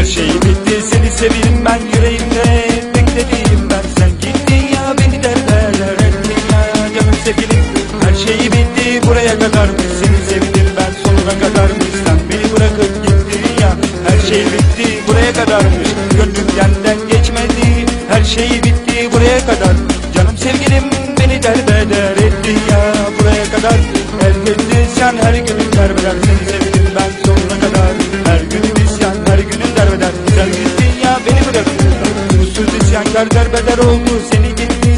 her şey bitti Seni severim ben yüreğimde Beklediğim ben. Sen gittin ya Beni derler ettin ya Canım sevgilim. Her şey bitti Buraya kadar mı? Seni sevdim ben Sonuna kadar mı? Sen beni bırakıp gittin ya Her şey bitti buraya kadarmış Gönlüm senden geçmedi Her şey bitti buraya kadar Canım sevgilim beni derbeder ettin ya Buraya kadar elbette sen her gün derbedersin Yollar derbeder oldu seni gitti